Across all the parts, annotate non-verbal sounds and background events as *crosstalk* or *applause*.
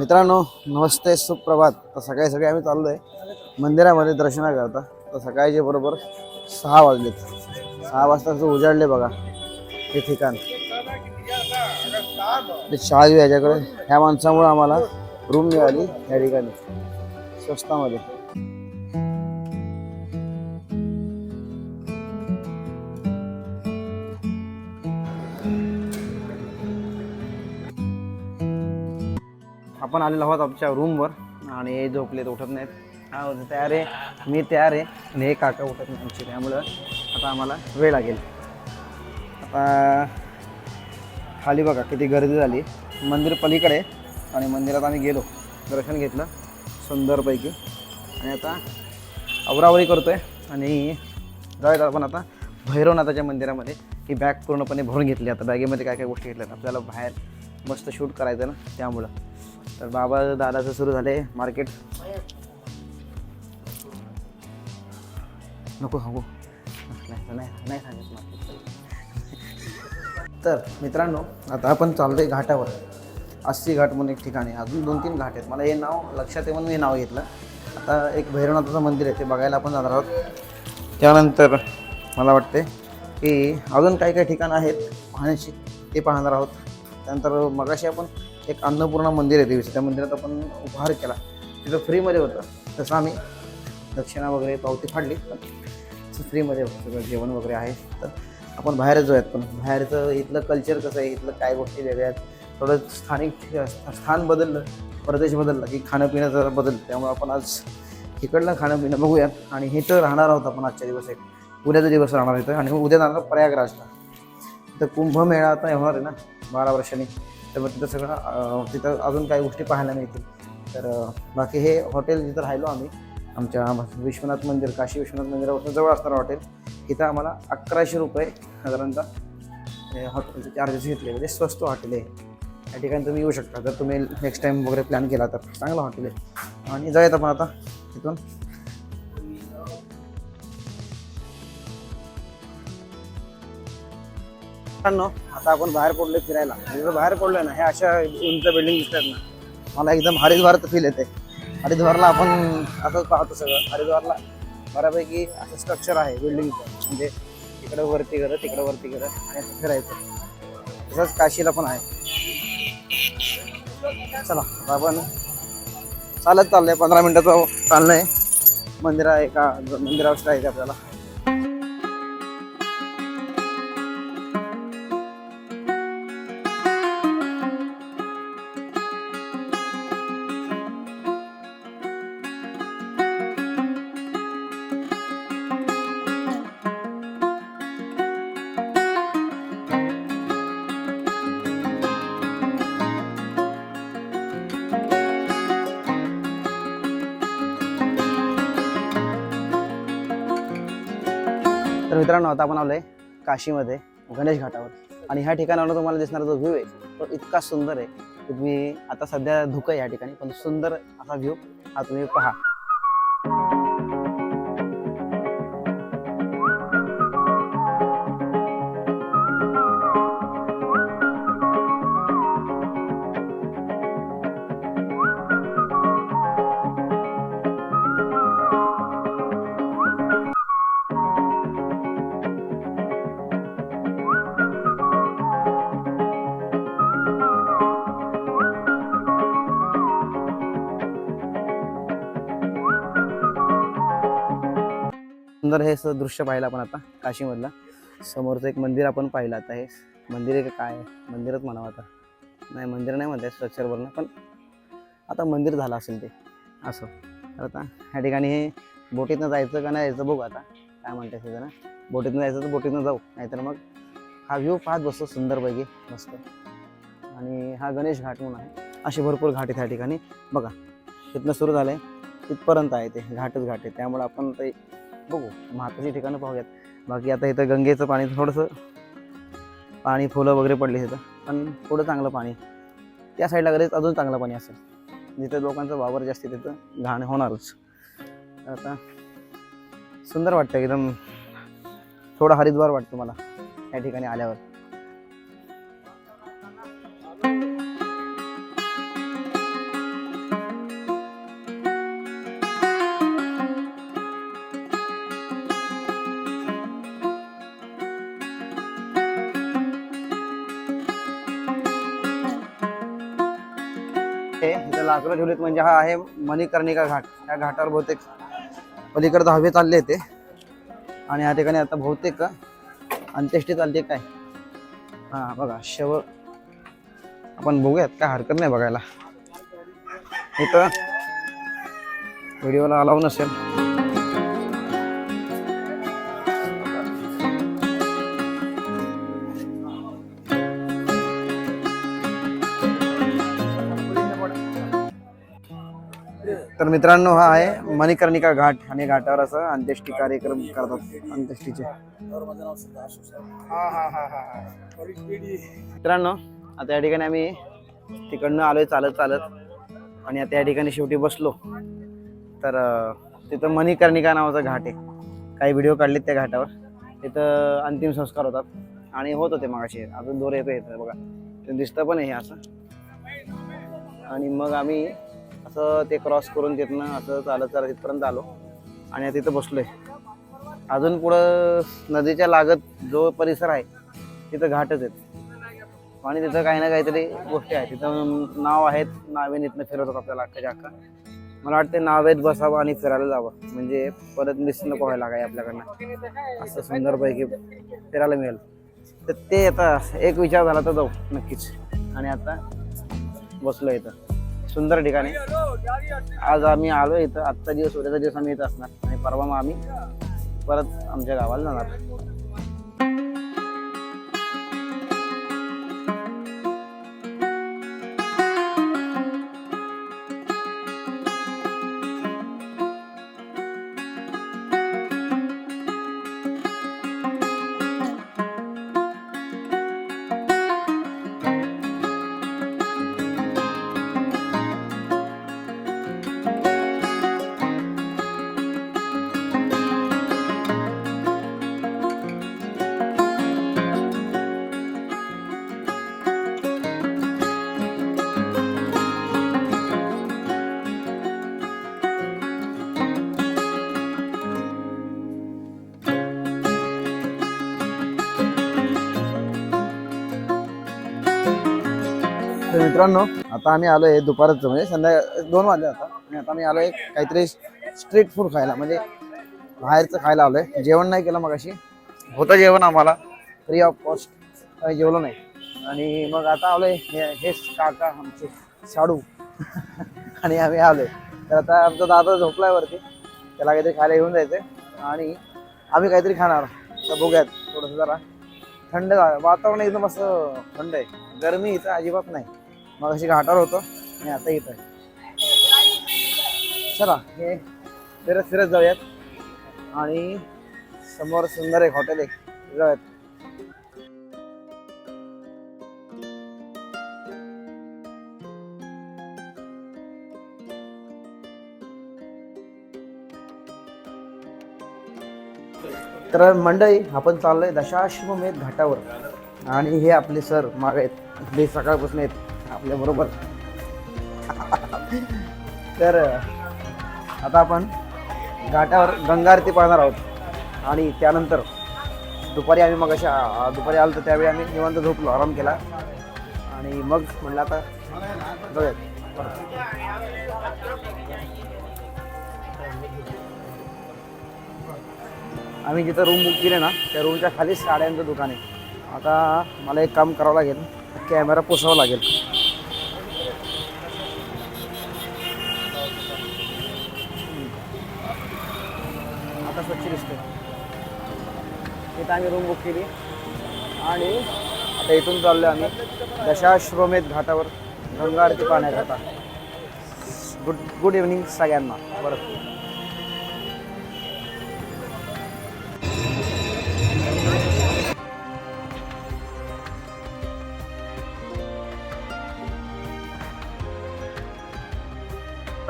मित्रांनो नमस्ते सुप्रभात. तर सकाळी सकाळी आम्ही चाललो आहे मंदिरामध्ये दर्शना करता तर सकाळचे बरोबर सहा वाजलेत. सहा वाजता असं उजाडले बघा हे ठिकाण. ते शहाजी याच्याकडे ह्या माणसामुळे आम्हाला रूम मिळाली ह्या ठिकाणी स्वस्तामध्ये. आपण आलेलो आहोत आमच्या रूमवर आणि हे झोपलेत उठत नाहीत. हा तयार आहे. मी तयार आहे. आणि हे काका उठत नाही आमचे. त्यामुळं आता आम्हाला वेळ लागेल. आता खाली बघा किती गर्दी झाली. मंदिर पलीकडे आणि मंदिरात आम्ही गेलो. दर्शन घेतलं. सुंदरपैकी. आणि आता अवरावरी आहे आणि जाऊयात आपण आता भैरवनाथाच्या मंदिरामध्ये. ही बॅग पूर्णपणे भरून घेतली. आता बॅगेमध्ये काय काय गोष्टी घेतल्या आपल्याला बाहेर मस्त शूट करायचं ना त्यामुळं. तर बाबा दादाचं सुरू झाले मार्केट. नको सांगू नाही नाही नाही सांगत तर मित्रांनो आता आपण चाललोय घाटावर. अस्सी घाट म्हणून एक ठिकाणी अजून दोन तीन घाट आहेत. मला हे नाव लक्षात आहे म्हणून हे नाव घेतलं. आता एक भैरवनाथाचं मंदिर आहे ते बघायला आपण जाणार आहोत. त्यानंतर मला वाटते की अजून काही काही ठिकाणं आहेत पाहण्याची ते पाहणार आहोत. त्यानंतर मगाशी आपण एक अन्नपूर्णा मंदिर आहे देवीचं त्या मंदिरात आपण उपहार केला. तिथं फ्रीमध्ये होतं. तसं आम्ही दक्षिणा वगैरे पावती फाडली पण फ्रीमध्ये होतं. सगळं जेवण वगैरे आहे. तर आपण बाहेरच जाऊयात पण. बाहेरचं इथलं कल्चर कसं आहे? इथलं काय गोष्टी वेगळ्या आहेत? थोडं स्थानिक स्थान बदललं. प्रदेश बदलला की खाणं पिणं जरा बदललं. त्यामुळे आपण आज इकडलं खाणं पिणं बघूयात. आणि हे तर राहणार आहोत आपण आजच्या दिवस एक. उद्याचा दिवस राहणार इथं आणि उद्या जाणार प्रयागराजला. तर कुंभमेळा आता होणार आहे ना? बारा वर्षांनी. तर मग तिथं सगळं तिथं अजून काही गोष्टी पाहायला मिळतील. तर बाकी हे हॉटेल जिथं राहिलो आम्ही आमच्या विश्वनाथ मंदिर काशी विश्वनाथ मंदिरापासून जवळ असणारं हॉटेल इथं आम्हाला अकराशे रुपये साधारणतः हे हॉटेलचे चार्जेस घेतले. म्हणजे स्वस्त हॉटेल आहे. या ठिकाणी तुम्ही येऊ शकता. जर तुम्ही नेक्स्ट टाईम वगैरे प्लॅन केला तर चांगलं हॉटेल आहे. आणि जाऊयात आपण आता तिथून आता आपण बाहेर पडलोय फिरायला. जर बाहेर पडलोय ना हे अशा उंच बिल्डिंग दिसतात ना. मला एकदम हरिद्वारचं फील येते हरिद्वारला आपण असंच पाहतो सगळं. हरिद्वारला बऱ्यापैकी असं स्ट्रक्चर आहे बिल्डिंगचं म्हणजे इकडं वरती करत तिकडं वरती करत आणि असं फिरायचं. तसंच काशीला पण आहे. चला आता आपण चालत चाललंय. पंधरा मिनिटाचं चाललंय. मंदिर आहे का मंदिरावर आहे का आपल्याला? तर मित्रांनो आता आपण आलोय काशीमध्ये गणेश घाटावर. आणि ह्या ठिकाणावर तुम्हाला दिसणारा जो व्ह्यू आहे तो इतका सुंदर आहे की तुम्ही आता सध्या धुकं आहे या ठिकाणी पण सुंदर असा व्ह्यू हा तुम्ही पहा. सुंदर हे असं दृश्य पाहिलं आपण आता काशीमधलं. समोरचं एक मंदिर आपण पाहिलं आता हे. मंदिर एक काय आहे? मंदिरच म्हणावं आता. नाही मंदिर नाही म्हणते स्ट्रक्चरवरनं पण आता मंदिर झालं असेल ते असं. तर आता ह्या ठिकाणी हे बोटीतनं जायचं का नाही जायचं बघू आता. काय म्हणते ते जरा. बोटीतनं जायचं तर बोटीतनं जाऊ. नाहीतर मग हा व्ह्यू पाहत बसतो सुंदरपैकी मस्त. आणि हा गणेश घाट म्हणून आहे. असे भरपूर घाट आहेत ह्या ठिकाणी. बघा तिथनं सुरू झालं आहे तिथपर्यंत आहे ते घाटच घाट आहे. त्यामुळे आपण ते बघू महत्त्वाची ठिकाणं पाहूयात. बाकी आता इथं गंगेचं पाणी थोडंसं पाणी फुलं वगैरे पडली तिथं पण थोडं चांगलं पाणी. त्या साईडला गरज अजून चांगलं पाणी असेल. जिथं लोकांचा वावर जास्त तिथं घाण होणारच. आता सुंदर वाटतं एकदम. थोडं हरिद्वार वाटतं मला या ठिकाणी आल्यावर. इथं लाकडं ठेवलेत म्हणजे हा आहे मणिकर्णिका घाट. या घाटावर बहुतेक पलीकडे दहावे चालले ते आणि या ठिकाणी आता बहुतेक अंत्येष्टी चालते काय? हा बघा शेव आपण बघूयात काय हरकत नाही बघायला. इथं व्हिडिओला अलाव नसेल. मित्रांनो हा आहे मणिकर्णिका घाट. आणि घाटावर असं अंत्येष्टी कार्यक्रम करतात अंत्येष्टीचे. मित्रांनो आता या ठिकाणी आम्ही तिकडनं आलोय चालत चालत. आणि आता या ठिकाणी शेवटी बसलो. तर तिथं मणिकर्णिका नावाचा घाट आहे. काही व्हिडिओ काढलेत त्या घाटावर. तिथं अंतिम संस्कार होतात. आणि होत होते मगाशी. अजून दोर येतो येतं बघा. ते दिसतं पण आहे हे असं. आणि मग आम्ही असं ते क्रॉस करून तिथनं असं चालत चालत तिथपर्यंत आलो. आणि आता तिथं बसलोय. अजून पुढं नदीच्या लागत जो परिसर आहे तिथं घाटच आहेत. आणि तिथं काही ना काहीतरी गोष्टी आहेत. तिथं नाव आहेत नावेन इथनं फिरवतात आपल्याला अख्खाच्या अख्खा मला वाटतं नावेत बसावं आणि फिरायला जावं. म्हणजे परत मिस नको व्हायला काय आपल्याकडनं. असं सुंदरपैकी फिरायला मिळेल. तर ते आता एक विचार झाला तर जाऊ नक्कीच. आणि आता बसलो इथं. सुंदर ठिकाणी. आज आम्ही आलो इथं. आजचा दिवस उद्याचा दिवस आम्ही इथं असणार. आणि परवा मग आम्ही परत आमच्या गावाला जाणार. तर मित्रांनो आता आम्ही आलोय दुपारच म्हणजे संध्याकाळ दोन वाजले आता. आणि आता आम्ही आलोय काहीतरी स्ट्रीट फूड खायला म्हणजे बाहेरचं खायला आलोय. जेवण नाही केलं मग अशी होतं जेवण आम्हाला. फ्री ऑफ कॉस्ट काही जेवलो नाही. आणि मग आता आलोय हे- हेच काका आमचे साडू *laughs* आणि आम्ही आलोय. तर आता आमचा दादा झोपलाय वरती. त्याला काहीतरी खायला घेऊन जायचं आणि आम्ही काहीतरी खाणार. तर बघूयात थोडंसं जरा. थंड वातावरण एकदम असं थंड आहे. गरमी इथं अजिबात नाही. मग अशी घाटावर होतो आणि आता येत आहे. चला हे फिरत फिरत जाऊयात. आणि समोर सुंदर एक हॉटेल आहे. जाऊयात. तर मंडळी आपण चाललोय दशाश्वमेध घाटावर. आणि हे आपले सर माग आहेत. ते सकाळपासून आहेत. आपल्या बरोबर. तर आता आपण घाटावर गंगा आरती पाहणार आहोत. आणि त्यानंतर दुपारी आम्ही मग अशा दुपारी आलो तर त्यावेळी आम्ही निवांत झोपलो आराम केला. आणि मग म्हणलं आता आम्ही जिथं रूम बुक केले ना त्या रूमच्या खालीच साड्यांचं दुकान आहे. आता मला एक काम करावं लागेल कॅमेरा पोसावा लागेल. इथं आम्ही रूम बुक केली. आणि आता इथून चाललो आम्ही दशाश्वमेध घाटावर गंगा आरती पाहण्याकरता गुड गुड इव्हनिंग सगळ्यांना. परत.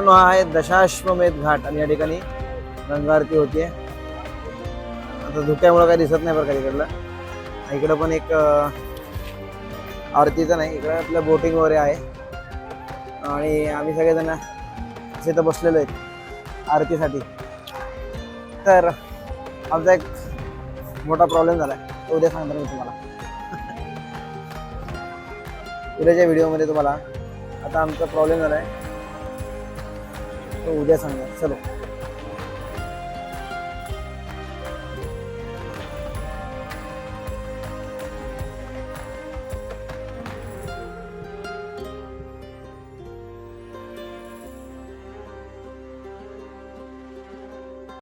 हा आहे दशाश्वमेध घाट आणि या ठिकाणी गंगा आरती होतीये. आता धुक्यामुळे काही दिसत नाही बरं का तिकडलं. इकडं पण एक आरतीचं नाही इकडं आपलं बोटिंग वगैरे आहे. आणि आम्ही सगळेजण असे तर बसलेलो आहेत आरतीसाठी. तर आमचा एक मोठा प्रॉब्लेम झाला तो उद्या सांगणार मी तुम्हाला. *laughs* उद्याच्या व्हिडिओमध्ये तुम्हाला आता आमचा प्रॉब्लेम झाला आहे तो उद्या सांगा चलो.